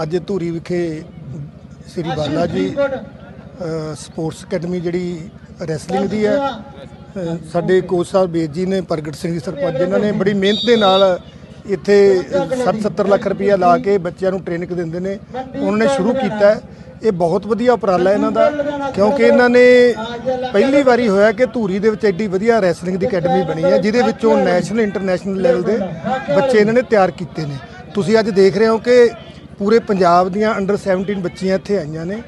ਅੱਜ ਧੂਰੀ ਵਿਖੇ Shri Bala ji sports academy ਜਿਹੜੀ ਰੈਸਲਿੰਗ ਦੀ ਹੈ। ਸਾਡੇ ਕੋਚ ਸਾਹਿਬ ਬੇਦ ਜੀ ਨੇ ਪ੍ਰਗਟ ਸਿੰਘ ਜੀ ਸਰਪੰਚ ਜਿਨ੍ਹਾਂ ਨੇ ਬੜੀ ਮਿਹਨਤ ਦੇ ਨਾਲ ਇੱਥੇ 70 ਲੱਖ ਰੁਪਇਆ ਲਾ ਕੇ ਬੱਚਿਆਂ ਨੂੰ ਟ੍ਰੇਨਿੰਗ ਦਿੰਦੇ ਨੇ। ਉਹਨਾਂ ਨੇ ਸ਼ੁਰੂ ਕੀਤਾ ਇਹ ਬਹੁਤ ਵਧੀਆ ਉਪਰਾਲਾ ਇਹਨਾਂ ਦਾ ਕਿਉਂਕਿ ਇਹਨਾਂ ਨੇ ਪਹਿਲੀ ਵਾਰੀ ਹੋਇਆ ਕਿ ਧੂਰੀ ਦੇ ਵਿੱਚ ਐਡੀ ਵਧੀਆ ਰੈਸਲਿੰਗ ਦੀ ਅਕੈਡਮੀ ਬਣੀ ਹੈ ਜਿਹਦੇ ਵਿੱਚੋਂ ਨੈਸ਼ਨਲ ਇੰਟਰਨੈਸ਼ਨਲ ਲੈਵਲ ਦੇ ਬੱਚੇ ਇਹਨਾਂ ਨੇ ਤਿਆਰ ਕੀਤੇ ਨੇ। ਤੁਸੀਂ ਅੱਜ ਦੇਖ ਰਹੇ ਹੋ ਕਿ ਪੂਰੇ ਪੰਜਾਬ ਦੀਆਂ ਅੰਡਰ 17 ਬੱਚੀਆਂ ਇੱਥੇ ਆਈਆਂ ਨੇ।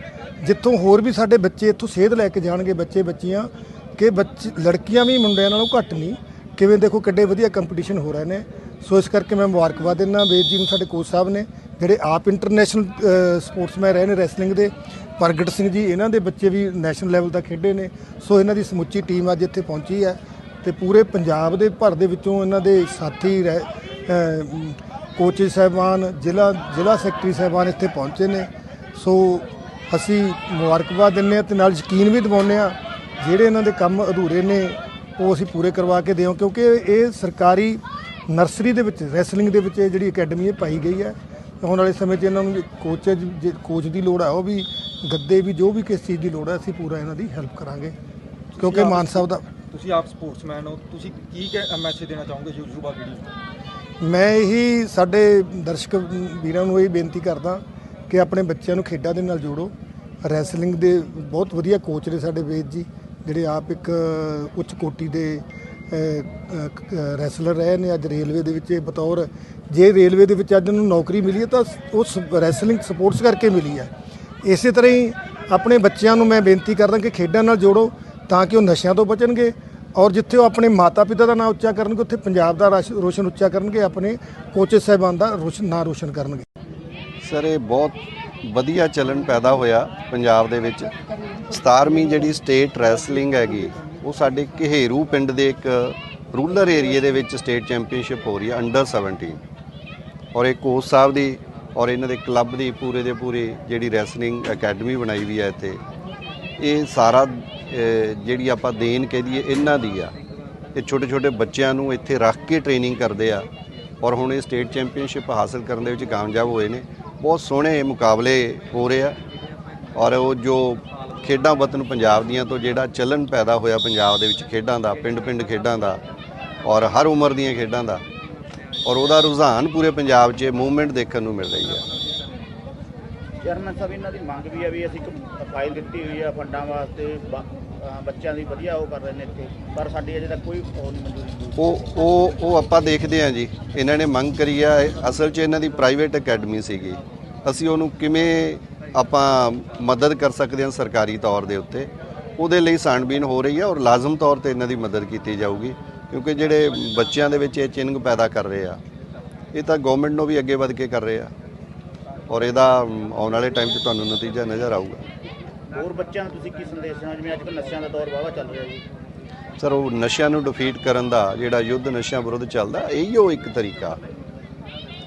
ਜਿੱਥੋਂ ਹੋਰ ਵੀ ਸਾਡੇ ਬੱਚੇ ਇੱਥੋਂ ਸੇਧ ਲੈ ਕੇ ਜਾਣਗੇ ਬੱਚੇ ਬੱਚੀਆਂ, ਕਿ ਬੱਚ, ਲੜਕੀਆਂ ਵੀ ਮੁੰਡਿਆਂ ਨਾਲੋਂ ਘੱਟ ਨਹੀਂ। ਕਿਵੇਂ ਦੇਖੋ ਕਿੱਡੇ ਵਧੀਆ ਕੰਪੀਟੀਸ਼ਨ ਹੋ ਰਹੇ ਨੇ। ਸੋ ਇਸ ਕਰਕੇ ਮੈਂ ਮੁਬਾਰਕਬਾਦ ਦਿੰਦਾ। ਵੇਦ ਜੀ ਨੂੰ ਸਾਡੇ ਕੋਚ ਸਾਹਿਬ ਨੇ, ਜਿਹੜੇ ਆਪ ਇੰਟਰਨੈਸ਼ਨਲ ਸਪੋਰਟਸਮੈਨ ਰਹੇ ਨੇ ਰੈਸਲਿੰਗ ਦੇ। ਪ੍ਰਗਟ ਸਿੰਘ ਜੀ, ਇਹਨਾਂ ਦੇ ਬੱਚੇ ਵੀ ਨੈਸ਼ਨਲ ਲੈਵਲ ਤੱਕ ਖੇਡੇ ਨੇ। ਸੋ ਇਹਨਾਂ ਦੀ ਸਮੁੱਚੀ ਟੀਮ ਅੱਜ ਇੱਥੇ ਪਹੁੰਚੀ ਹੈ। ਤੇ ਪੂਰੇ ਪੰਜਾਬ ਦੇ, ਭਰ ਦੇ ਵਿੱਚੋਂ ਇਹਨਾਂ ਦੇ ਸਾਥੀ ਕੋਚੇ ਸਾਹਿਬਾਨ ਜ਼ਿਲ੍ਹਾ ਜ਼ਿਲ੍ਹਾ ਸੈਕਟਰੀ ਸਾਹਿਬਾਨ ਇੱਥੇ ਪਹੁੰਚੇ ਨੇ। ਸੋ ਅਸੀਂ ਮੁਬਾਰਕਬਾਦ ਦਿੰਦੇ ਹਾਂ ਤੇ ਨਾਲ ਯਕੀਨ ਵੀ ਦਿਵਾਉਂਦੇ ਹਾਂ ਜਿਹੜੇ ਇਹਨਾਂ ਦੇ ਕੰਮ ਅਧੂਰੇ ਨੇ ਉਹ ਅਸੀਂ ਪੂਰੇ ਕਰਵਾ ਕੇ ਦਿਓ ਕਿਉਂਕਿ ਇਹ ਸਰਕਾਰੀ ਨਰਸਰੀ ਦੇ ਵਿੱਚ ਰੈਸਲਿੰਗ ਦੇ ਵਿੱਚ ਇਹ ਜਿਹੜੀ ਅਕੈਡਮੀ ਇਹ ਪਾਈ ਗਈ ਹੈ। ਆਉਣ ਵਾਲੇ ਸਮੇਂ 'ਚ ਇਹਨਾਂ ਨੂੰ ਕੋਚ ਜੇ ਕੋਚ ਦੀ ਲੋੜ ਹੈ ਉਹ ਵੀ ਗੱਦੇ ਵੀ ਜੋ ਵੀ ਕਿਸ ਚੀਜ਼ ਦੀ ਲੋੜ ਹੈ ਅਸੀਂ ਪੂਰਾ ਇਹਨਾਂ ਦੀ ਹੈਲਪ ਕਰਾਂਗੇ। ਕਿਉਂਕਿ ਮਾਨ ਸਾਹਿਬ ਦਾ ਤੁਸੀਂ ਆਪ ਸਪੋਰਟਸਮੈਨ ਹੋ ਤੁਸੀਂ ਕੀ ਮੈਸੇਜ ਦੇਣਾ ਚਾਹੋਗੇ ਯੂ- ਯੁਵਾ ਪੀੜ੍ਹੀ ਨੂੰ? ਮੈਂ ਇਹੀ ਸਾਡੇ ਦਰਸ਼ਕ ਵੀਰਾਂ ਨੂੰ ਇਹ ਬੇਨਤੀ ਕਰਦਾ ਕਿ ਆਪਣੇ ਬੱਚਿਆਂ ਨੂੰ ਖੇਡਾਂ ਦੇ ਨਾਲ ਜੋੜੋ। ਰੈਸਲਿੰਗ ਦੇ ਬਹੁਤ ਵਧੀਆ ਕੋਚ ਨੇ ਸਾਡੇ ਵੇਦ ਜੀ, ਜਿਹੜੇ ਆਪ ਇੱਕ ਉੱਚ ਕੋਟੀ ਦੇ ਰੈਸਲਰ ਰਹੇ ਨੇ। ਅੱਜ ਰੇਲਵੇ ਦੇ ਵਿੱਚ ਇਹ ਬਤੌਰ ਜੇ ਰੇਲਵੇ ਦੇ ਵਿੱਚ ਅੱਜ ਨੂੰ ਨੌਕਰੀ ਮਿਲੀ ਹੈ ਤਾਂ ਉਸ ਰੈਸਲਿੰਗ ਸਪੋਰਟਸ ਕਰਕੇ ਮਿਲੀ ਹੈ। ਇਸੇ ਤਰ੍ਹਾਂ ਹੀ ਆਪਣੇ ਬੱਚਿਆਂ ਨੂੰ ਮੈਂ ਬੇਨਤੀ ਕਰਦਾ ਕਿ ਖੇਡਾਂ ਨਾਲ ਜੋੜੋ ਤਾਂ ਕਿ ਉਹ ਨਸ਼ਿਆਂ ਤੋਂ ਬਚਣਗੇ। ਔਰ ਜਿੱਥੇ ਉਹ ਆਪਣੇ ਮਾਤਾ-ਪਿਤਾ ਦਾ ਨਾਮ ਉੱਚਾ ਕਰਨਗੇ, ਉੱਥੇ ਪੰਜਾਬ ਦਾ ਰੋਸ਼ਨ ਉੱਚਾ ਕਰਨਗੇ, ਆਪਣੇ ਕੋਚਸ ਸਾਹਿਬਾਨ ਦਾ ਰੋਸ਼ਨ ਨਾਂ ਰੋਸ਼ਨ ਕਰਨਗੇ। ਸਰ, ਇਹ ਬਹੁਤ ਵਧੀਆ ਚੱਲਣ ਪੈਦਾ ਹੋਇਆ ਪੰਜਾਬ ਦੇ ਵਿੱਚ। 17ਵੀਂ ਜਿਹੜੀ ਸਟੇਟ ਰੈਸਲਿੰਗ ਹੈਗੀ, ਉਹ ਸਾਡੇ ਘਹੇਰੂ ਪਿੰਡ ਦੇ ਇੱਕ ਰੂਰਲ ਏਰੀਏ ਦੇ ਵਿੱਚ ਸਟੇਟ ਚੈਂਪੀਅਨਸ਼ਿਪ ਹੋ ਰਹੀ ਹੈ, ਅੰਡਰ 17 ਔਰ ਇਹ ਕੋਚ ਸਾਹਿਬ ਦੀ ਔਰ ਇਹਨਾਂ ਦੇ ਕਲੱਬ ਦੀ ਪੂਰੇ ਦੇ ਪੂਰੇ ਜਿਹੜੀ ਰੈਸਲਿੰਗ ਅਕੈਡਮੀ ਬਣਾਈ ਵੀ ਹੈ ਇੱਥੇ। ਇਹ ਸਾਰਾ ਜਿਹੜੀ ਆਪਾਂ ਦੇਣ ਕਹਿ ਦਈਏ, ਇਹਨਾਂ ਦੀ ਆ। ਇਹ ਛੋਟੇ ਛੋਟੇ ਬੱਚਿਆਂ ਨੂੰ ਇੱਥੇ ਰੱਖ ਕੇ ਟ੍ਰੇਨਿੰਗ ਕਰਦੇ ਆ। ਔਰ ਹੁਣ ਇਹ ਸਟੇਟ ਚੈਂਪੀਅਨਸ਼ਿਪ ਹਾਸਲ ਕਰਨ ਦੇ ਵਿੱਚ ਕਾਮਯਾਬ ਹੋਏ ਨੇ। ਬਹੁਤ ਸੋਹਣੇ ਮੁਕਾਬਲੇ ਹੋ ਰਹੇ ਆ। ਔਰ ਉਹ ਜੋ ਖੇਡਾਂ ਵਤਨ ਪੰਜਾਬ ਦੀਆਂ ਤੋਂ ਜਿਹੜਾ ਚੱਲਣ ਪੈਦਾ ਹੋਇਆ ਪੰਜਾਬ ਦੇ ਵਿੱਚ ਖੇਡਾਂ ਦਾ, ਪਿੰਡ-ਪਿੰਡ ਖੇਡਾਂ ਦਾ, ਔਰ ਹਰ ਉਮਰ ਦੀਆਂ ਖੇਡਾਂ ਦਾ, ਔਰ ਉਹਦਾ ਰੁਝਾਨ ਪੂਰੇ ਪੰਜਾਬ 'ਚ ਮੂਵਮੈਂਟ ਦੇਖਣ ਨੂੰ ਮਿਲ ਰਹੀ ਹੈ। ਚੇਅਰਮੈਨ ਸਾਹਿਬ, ਇਹਨਾਂ ਦੀ ਮੰਗ ਵੀ ਹੈ ਵੀ ਅਸੀਂ ਇੱਕ ਫਾਈਲ ਦਿੱਤੀ ਹੋਈ ਆ ਫੰਡਾਂ ਵਾਸਤੇ ਬੱਚਿਆਂ ਦੀ ਵਧੀਆ ਉਹ ਕਰ ਰਹੇ ਨੇ ਇੱਥੇ। ਪਰ ਸਾਡੀ ਅਜੇ ਤੱਕ ਕੋਈ ਉਹ ਨਹੀਂ ਮਨਜ਼ੂਰੀ ਉਹ ਉਹ ਉਹ ਆਪਾਂ ਦੇਖਦੇ ਹਾਂ ਜੀ। ਇਹਨਾਂ ਨੇ ਮੰਗ ਕਰੀ ਆ ਅਸਲ 'ਚ ਇਹਨਾਂ ਦੀ ਪ੍ਰਾਈਵੇਟ ਅਕੈਡਮੀ ਸੀਗੀ। ਅਸੀਂ ਉਹਨੂੰ ਕਿਵੇਂ ਆਪਾਂ ਮਦਦ ਕਰ ਸਕਦੇ ਹਾਂ ਸਰਕਾਰੀ ਤੌਰ ਦੇ ਉੱਤੇ, ਉਹਦੇ ਲਈ ਸਾਣਬੀਨ ਹੋ ਰਹੀ ਹੈ ਔਰ ਲਾਜ਼ਮ ਤੌਰ ਤੇ ਇਹਨਾਂ ਦੀ ਮਦਦ ਕੀਤੀ ਜਾਊਗੀ, ਕਿਉਂਕਿ ਜਿਹੜੇ ਬੱਚਿਆਂ ਦੇ ਵਿੱਚ ਇਹ ਚਿੰਗ ਪੈਦਾ ਕਰ ਰਹੇ ਆ, ਇਹ ਤਾਂ ਗਵਰਨਮੈਂਟ ਨੂੰ ਵੀ ਅੱਗੇ ਵਧ ਕੇ ਕਰ ਰਹੇ ਆ। ਔਰ ਇਹਦਾ ਆਉਣ ਵਾਲੇ ਟਾਈਮ 'ਚ ਤੁਹਾਨੂੰ ਨਤੀਜਾ ਨਜ਼ਰ ਆਊਗਾ। ਹੋਰ ਬੱਚਿਆਂ ਤੁਸੀਂ ਕੀ ਸੰਦੇਸ਼ ਦੇਣਾ? ਜਿਵੇਂ ਅੱਜ ਕੱਲ੍ਹ ਨਸ਼ਿਆਂ ਦਾ ਦੌਰ ਵਾਵਾ ਚੱਲ ਰਿਹਾ ਜੀ। ਸਰ ਉਹ ਨਸ਼ਿਆਂ ਨੂੰ ਡਿਫੀਟ ਕਰਨ ਦਾ ਜਿਹੜਾ ਯੁੱਧ ਨਸ਼ਿਆਂ ਵਿਰੁੱਧ ਚੱਲਦਾ ਇਹੀਓ ਇੱਕ ਤਰੀਕਾ।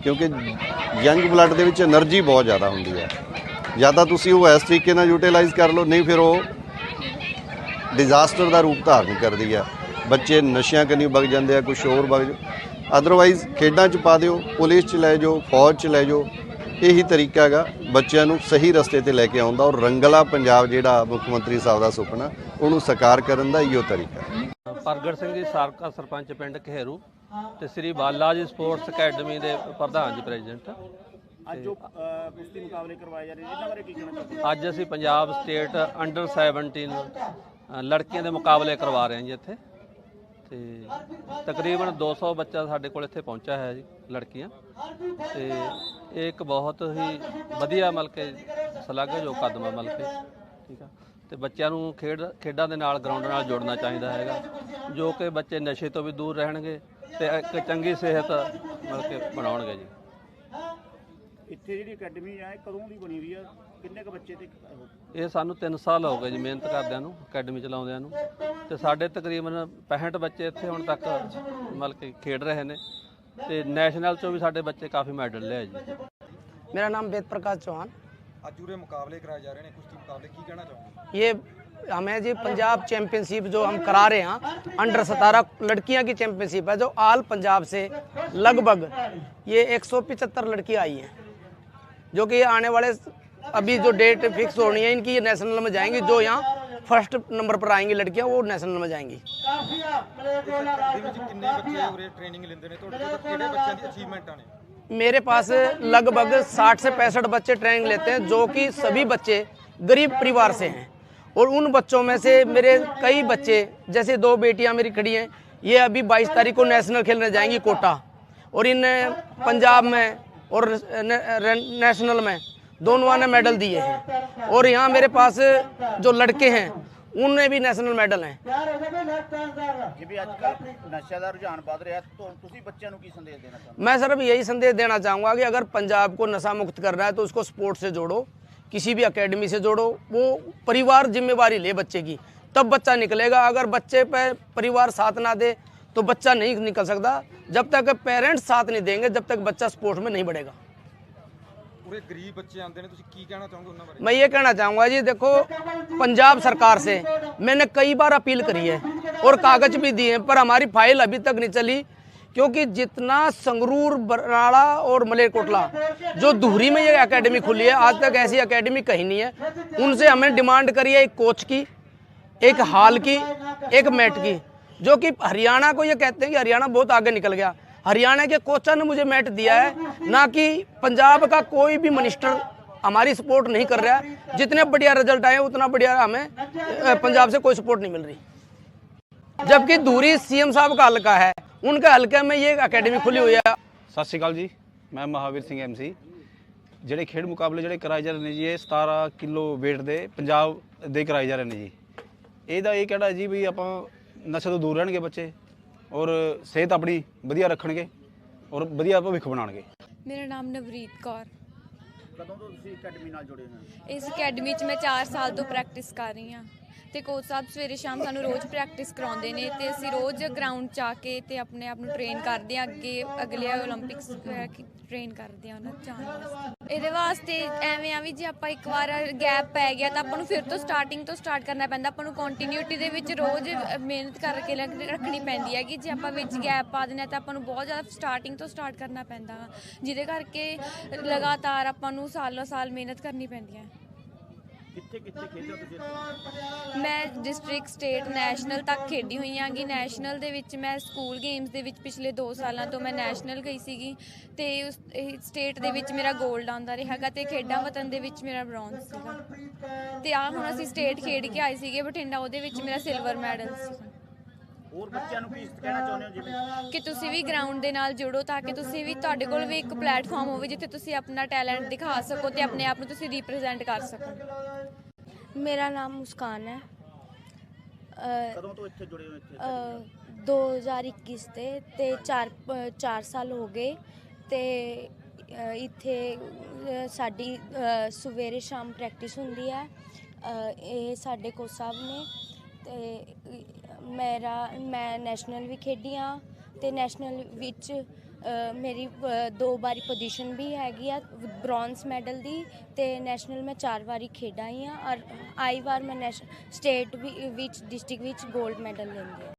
ਕਿਉਂਕਿ ਯੰਗ ਬਲੱਡ ਦੇ ਵਿੱਚ એનર્ਜੀ ਬਹੁਤ ਜ਼ਿਆਦਾ ਹੁੰਦੀ ਹੈ। ਜਾਂ ਤਾਂ ਤੁਸੀਂ ਉਹ ਇਸ ਤਰੀਕੇ ਨਾਲ ਯੂਟਿਲਾਈਜ਼ ਕਰ ਲਓ ਨਹੀਂ ਫਿਰ ਉਹ ਡਿਜ਼ਾਸਟਰ ਦਾ ਰੂਪ ਧਾਰਨ ਕਰਦੀ ਹੈ। ਬੱਚੇ ਨਸ਼ਿਆਂ ਕਨੀ ਵਗ ਜਾਂਦੇ ਆ ਕੁਝ ਹੋਰ ਵਗ ਅਦਰਵਾਈਜ਼ ਖੇਡਾਂ 'ਚ ਪਾ ਦਿਓ ਪੁਲਿਸ 'ਚ ਲੈ ਜਾਓ ਫੌਜ 'ਚ ਲੈ ਜਾਓ। ਇਹੀ ਤਰੀਕਾ ਹੈਗਾ ਬੱਚਿਆਂ ਨੂੰ ਸਹੀ ਰਸਤੇ ਤੇ ਲੈ ਕੇ ਆਉਂਦਾ ਔਰ ਰੰਗਲਾ ਪੰਜਾਬ ਜਿਹੜਾ ਮੁੱਖ ਮੰਤਰੀ ਸਾਹਿਬ ਦਾ ਸੁਪਨਾ ਉਹਨੂੰ ਸਾਕਾਰ ਕਰਨ ਦਾ ਇਹੋ ਤਰੀਕਾ ਹੈ। ਪ੍ਰਗਟ ਸਿੰਘ ਜੀ ਸਾਬਕਾ ਸਰਪੰਚ ਪਿੰਡ ਘੇਰੂ ਤੇ ਸ੍ਰੀ ਬਾਲਾ ਜੀ ਸਪੋਰਟਸ ਅਕੈਡਮੀ ਦੇ ਪ੍ਰਧਾਨ ਜੀ ਪ੍ਰੈਜ਼ੀਡੈਂਟ। ਅੱਜ ਜੋ ਅਹ, ਕੁਸ਼ਤੀ ਮੁਕਾਬਲੇ ਕਰਵਾਏ ਜਾ ਰਹੇ ਨੇ ਇਹਨਾਂ ਬਾਰੇ ਕੀ ਕਹਿਣਾ ਚਾਹੁੰਦੇ ਹੋ? ਅੱਜ ਅਸੀਂ ਪੰਜਾਬ ਸਟੇਟ ਅੰਡਰ 17 ਅ, ਲੜਕੀਆਂ ਦੇ ਮੁਕਾਬਲੇ ਕਰਵਾ ਰਹੇ ਹਾਂ ਜੀ ਇੱਥੇ। ਤੇ ਤਕਰੀਬਨ 200 ਬੱਚਾ ਸਾਡੇ ਕੋਲ ਇੱਥੇ ਪਹੁੰਚਿਆ ਹੈ ਜੀ, ਲੜਕੀਆਂ। ਤੇ ਇਹ ਇੱਕ ਬਹੁਤ ਹੀ ਵਧੀਆ ਮਤਲਬ ਕਿ ਸ਼ਲਾਘਾਯੋਗ ਕਦਮ ਹੈ ਮਤਲਬ ਕਿ, ਠੀਕ ਆ। ਤੇ ਬੱਚਿਆਂ ਨੂੰ ਖੇਡ, ਖੇਡਾਂ ਦੇ ਨਾਲ, ਗਰਾਊਂਡ ਨਾਲ ਜੋੜਨਾ ਚਾਹੀਦਾ ਹੈਗਾ, ਜੋ ਕਿ ਬੱਚੇ ਨਸ਼ੇ ਤੋਂ ਵੀ ਦੂਰ ਰਹਿਣਗੇ ਤੇ ਇੱਕ ਚੰਗੀ ਸਿਹਤ ਮਤਲਬ ਕਿ ਬਣਾਉਣਗੇ ਜੀ। ਇੱਥੇ ਜਿਹੜੀ ਅਕੈਡਮੀ ਆ, ਇਹ ਕਦੋਂ ਦੀ ਬਣੀ ਹੋਈ ਆ? ਕਿੰਨੇ ਕ ਬੱਚੇ ਤੇ ਉਹ ਇਹ ਸਾਨੂੰ 3 ਸਾਲ ਹੋ ਗਏ ਜੀ ਮਿਹਨਤ ਕਰਦਿਆਂ ਨੂੰ ਅਕੈਡਮੀ ਚਲਾਉਂਦਿਆਂ ਨੂੰ ਤੇ ਸਾਡੇ ਤਕਰੀਬਨ 65 ਬੱਚੇ ਇੱਥੇ ਹੁਣ ਤੱਕ ਮਤਲਬ ਕਿ ਖੇਡ ਰਹੇ ਨੇ ਤੇ ਨੈਸ਼ਨਲ ਚੋਂ ਵੀ ਸਾਡੇ ਬੱਚੇ ਕਾਫੀ ਮੈਡਲ ਲਿਆਏ ਜੀ मेरा नाम वेद प्रकाश चौहान ਅੱਜ ਉਰੇ ਮੁਕਾਬਲੇ ਕਰਾਏ ਜਾ ਰਹੇ ਨੇ ਕੁਸ਼ਤੀ ਮੁਕਾਬਲੇ ਕੀ ਕਹਿਣਾ ਚਾਹੋਗੇ ये हमें जी पंजाब चैंपियनशिप जो हम करा रहे हैं अंडर सतारह लड़कियां की चैंपियनशिप है जो आल पंजाब से लगभग ये एक लड़की आई हैं जो कि आने वाले अभी जो डेट फिक्स होनी है, इनकी ये नेशनल में जाएँगी, जो यहाँ फ़र्स्ट नंबर पर आएँगी लड़कियाँ, वो नेशनल में जाएँगी। मेरे पास लगभग साठ से पैंसठ बच्चे ट्रेनिंग लेते हैं, जो कि सभी बच्चे गरीब परिवार से हैं। और उन बच्चों में से मेरे कई बच्चे, जैसे दो बेटियाँ मेरी खड़ी हैं, ये अभी 22 तारीख को नेशनल खेलने जाएँगी कोटा। और इन पंजाब में और नेशनल में दोनों ने मेडल दिए हैं और यहाँ मेरे पास जो लड़के हैं उनमें भी नेशनल मेडल हैं ਜਿਵੇਂ ਅੱਜ ਕੱਲ੍ਹ ਨਸ਼ਿਆਂ ਦਾ ਰੁਝਾਨ ਵੱਧ ਰਿਹਾ ਤਾਂ ਤੁਸੀਂ ਬੱਚਿਆਂ ਨੂੰ ਕੀ ਸੰਦੇਸ਼ ਦੇਣਾ ਚਾਹੁੰਦੇ मैं सर अब यही संदेश देना चाहूँगा कि अगर पंजाब को नशा मुक्त करना है तो उसको स्पोर्ट्स से जोड़ो किसी भी एकेडमी से जोड़ो वो परिवार जिम्मेवारी ले बच्चे की तब बच्चा निकलेगा अगर बच्चे पे परिवार साथ ना दे तो बच्चा नहीं निकल सकता जब तक पेरेंट्स साथ नहीं देंगे जब तक बच्चा स्पोर्ट्स में नहीं बढ़ेगा ਉਰੇ ਗਰੀਬ ਬੱਚੇ ਆਉਂਦੇ ਨੇ ਤੁਸੀਂ ਕੀ ਕਹਿਣਾ ਚਾਹੋਗੇ ਉਹਨਾਂ ਬਾਰੇ मैं ये कहना चाहूँगा जी देखो पंजाब सरकार से मैंने कई बार अपील करी है और कागज भी दिए हैं पर हमारी फाइल अभी तक नहीं चली क्योंकि जितना संगरूर बरनाला और मलेरकोटला जो धुरी में ये एकेडमी खुली है आज तक ऐसी एकेडमी कहीं नहीं है उनसे हमें डिमांड करी है एक कोच की एक हाल की एक मैट की जो कि हरियाणा को ये कहते हैं कि हरियाणा बहुत आगे निकल गया हरियाणा के कोचा ने मुझे मैट दिया है ना कि पंजाब का कोई भी मिनिस्टर हमारी सपोर्ट नहीं कर रहा है जितने बढ़िया रिजल्ट आए उतना बढ़िया हमें अ, पंजाब से कोई सपोर्ट नहीं मिल रही जबकि दूरी सीएम साहब का हल्का है उनके हल्के में ये एकेडमी खुली हुई है ਸਤਿ ਸ਼੍ਰੀ ਅਕਾਲ ਜੀ ਮੈਂ ਮਹਾਵੀਰ ਸਿੰਘ ਐਮਸੀ ਜਿਹੜੇ ਖੇਡ ਮੁਕਾਬਲੇ ਜਿਹੜੇ ਕਰਾਏ ਜਾ ਰਹੇ ਨੇ ਜੀ ਇਹ 17 ਕਿਲੋ weight ਦੇ ਪੰਜਾਬ ਦੇ ਕਰਾਏ ਜਾ ਰਹੇ ਨੇ ਜੀ ਇਹਦਾ ਇਹ ਕਹਿਣਾ ਜੀ ਵੀ ਆਪਾਂ ਨਸ਼ੇ ਤੋਂ ਦੂਰ ਰਹਿਣਗੇ ਬੱਚੇ ਔਰ ਸਿਹਤ ਆਪਣੀ ਵਧੀਆ ਰੱਖਣਗੇ ਔਰ ਵਧੀਆ ਭਵਿੱਖ ਬਣਾਉਣਗੇ। ਮੇਰਾ ਨਾਮ ਨਵਰੀਤ ਕੌਰ। ਕਦੋਂ ਤੋਂ ਤੁਸੀਂ ਅਕੈਡਮੀ ਨਾਲ ਜੁੜੇ ਹੋ? ਇਸ ਅਕੈਡਮੀ 'ਚ ਮੈਂ 4 ਸਾਲ ਤੋਂ ਪ੍ਰੈਕਟਿਸ ਕਰ ਰਹੀ ਹਾਂ। ਤੇ ਕੋਚ ਸਾਹਿਬ ਸਵੇਰੇ ਸ਼ਾਮ ਸਾਨੂੰ ਰੋਜ਼ ਪ੍ਰੈਕਟਿਸ ਕਰਾਉਂਦੇ ਨੇ ਤੇ ਅਸੀਂ ਰੋਜ਼ ਗਰਾਊਂਡ 'ਚ ਆ ਕੇ ਤੇ ਆਪਣੇ ਆਪ ਨੂੰ ਟ੍ਰੇਨ ਕਰਦੇ ਆ ਅੱਗੇ ਅਗਲੇ 올림픽ਸ ਟ੍ਰੇਨ ਕਰਦੇ ਆ ਉਹਨਾਂ ਚਾਹਣ ਵਾਸਤੇ। ਇਹਦੇ ਵਾਸਤੇ ਐਵੇਂ ਆ ਵੀ ਜੇ ਆਪਾਂ ਇੱਕ ਵਾਰ ਗੈਪ ਪੈ ਗਿਆ ਤਾਂ ਆਪਾਂ ਨੂੰ ਫਿਰ ਤੋਂ ਸਟਾਰਟਿੰਗ ਤੋਂ ਸਟਾਰਟ ਕਰਨਾ ਪੈਂਦਾ, ਆਪਾਂ ਨੂੰ ਕੰਟੀਨਿਊਟੀ ਦੇ ਵਿੱਚ ਰੋਜ਼ ਮਿਹਨਤ ਕਰਕੇ ਰੱਖਣੀ ਪੈਂਦੀ ਹੈ ਕਿ ਜੇ ਆਪਾਂ ਵਿੱਚ ਗੈਪ ਪਾ ਦਿੰਦੇ ਤਾਂ ਆਪਾਂ ਨੂੰ ਬਹੁਤ ਜ਼ਿਆਦਾ ਸਟਾਰਟਿੰਗ ਤੋਂ ਸਟਾਰਟ ਕਰਨਾ ਪੈਂਦਾ, ਜਿਹਦੇ ਕਰਕੇ ਲਗਾਤਾਰ ਆਪਾਂ ਨੂੰ ਸਾਲੋਂ ਸਾਲ ਮਿਹਨਤ ਕਰਨੀ ਪੈਂਦੀ ਹੈ। ਕਿੱਥੇ ਕਿੱਥੇ ਤੁਸੀਂ? ਮੈਂ ਡਿਸਟ੍ਰਿਕਟ ਸਟੇਟ ਨੈਸ਼ਨਲ ਤੱਕ ਖੇਡੀ ਹੋਈ ਹਾਂਗੀ। ਨੈਸ਼ਨਲ ਦੇ ਵਿੱਚ ਮੈਂ ਸਕੂਲ ਗੇਮਸ ਦੇ ਵਿੱਚ ਪਿਛਲੇ 2 ਸਾਲਾਂ ਤੋਂ ਮੈਂ ਨੈਸ਼ਨਲ ਗਈ ਸੀਗੀ ਤੇ ਉਸ ਸਟੇਟ ਦੇ ਵਿੱਚ ਮੇਰਾ 골ਡ ਆਉਂਦਾ ਰਿਹਾਗਾ ਤੇ ਖੇਡਾਂ ਵਤਨ ਦੇ ਵਿੱਚ ਮੇਰਾ ਬ੍ਰੌਂਜ਼ ਸੀਗਾ। ਤੇ ਆ ਹੁਣ ਅਸੀਂ ਸਟੇਟ ਖੇਡ ਕੇ ਆਏ ਸੀਗੇ ਬਠਿੰਡਾ ਉਹਦੇ ਵਿੱਚ ਮੇਰਾ ਸਿਲਵਰ ਮੈਡਲ ਸੀ ਹੋਰ ਬੱਚਿਆਂ ਨੂੰ ਕੀ ਕਹਿਣਾ ਚਾਹੁੰਦੇ ਹੋ ਜਿਵੇਂ? ਕਿ ਤੁਸੀਂ ਵੀ ਗਰਾਊਂਡ ਦੇ ਨਾਲ ਜੁੜੋ ਤਾਂ ਕਿ ਤੁਸੀਂ ਵੀ ਤੁਹਾਡੇ ਕੋਲ ਵੀ ਇੱਕ ਪਲੇਟਫਾਰਮ ਹੋਵੇ ਜਿੱਥੇ ਤੁਸੀਂ ਆਪਣਾ ਟੈਲੈਂਟ ਦਿਖਾ ਸਕੋ ਤੇ ਆਪਣੇ ਆਪ ਨੂੰ ਤੁਸੀਂ ਰਿਪਰੈਜ਼ੈਂਟ ਕਰ ਸਕੋ। ਮੇਰਾ ਨਾਮ ਮੁਸਕਾਨ ਹੈ। ਅ, ਕਦੋਂ ਤੋਂ ਇੱਥੇ ਜੁੜੇ ਹੋ ਇੱਥੇ? ਅ, 2021 ਤੇ ਤੇ 4 4 ਸਾਲ ਹੋ ਗਏ ਤੇ ਅ, ਇੱਥੇ ਅ, ਸਾਡੀ ਅ, ਸਵੇਰੇ ਸ਼ਾਮ ਪ੍ਰੈਕਟਿਸ ਹੁੰਦੀ ਹੈ। ਅ, ਇਹ ਸਾਡੇ ਕੋਚ ਸਾਹਿਬ ਨੇ ਤੇ ਮੇਰਾ ਮੈਂ ਨੈਸ਼ਨਲ ਵੀ ਖੇਡੀ ਹਾਂ ਤੇ ਨੈਸ਼ਨਲ ਵਿੱਚ ਮੇਰੀ ਦੋ ਵਾਰੀ ਪੋਜੀਸ਼ਨ ਵੀ ਹੈਗੀ ਆ ਬ੍ਰੌਂਜ਼ ਮੈਡਲ ਦੀ ਤੇ ਨੈਸ਼ਨਲ ਮੈਂ ਚਾਰ ਵਾਰੀ ਖੇਡਾਂ ਹੀ ਆ ਔਰ ਆਈ ਵਾਰ ਮੈਂ ਨੈਸ਼ ਸਟੇਟ ਵਿੱਚ ਡਿਸਟ੍ਰਿਕਟ ਵਿੱਚ 골ਡ ਮੈਡਲ ਲੈਂਦੀ ਹਾਂ।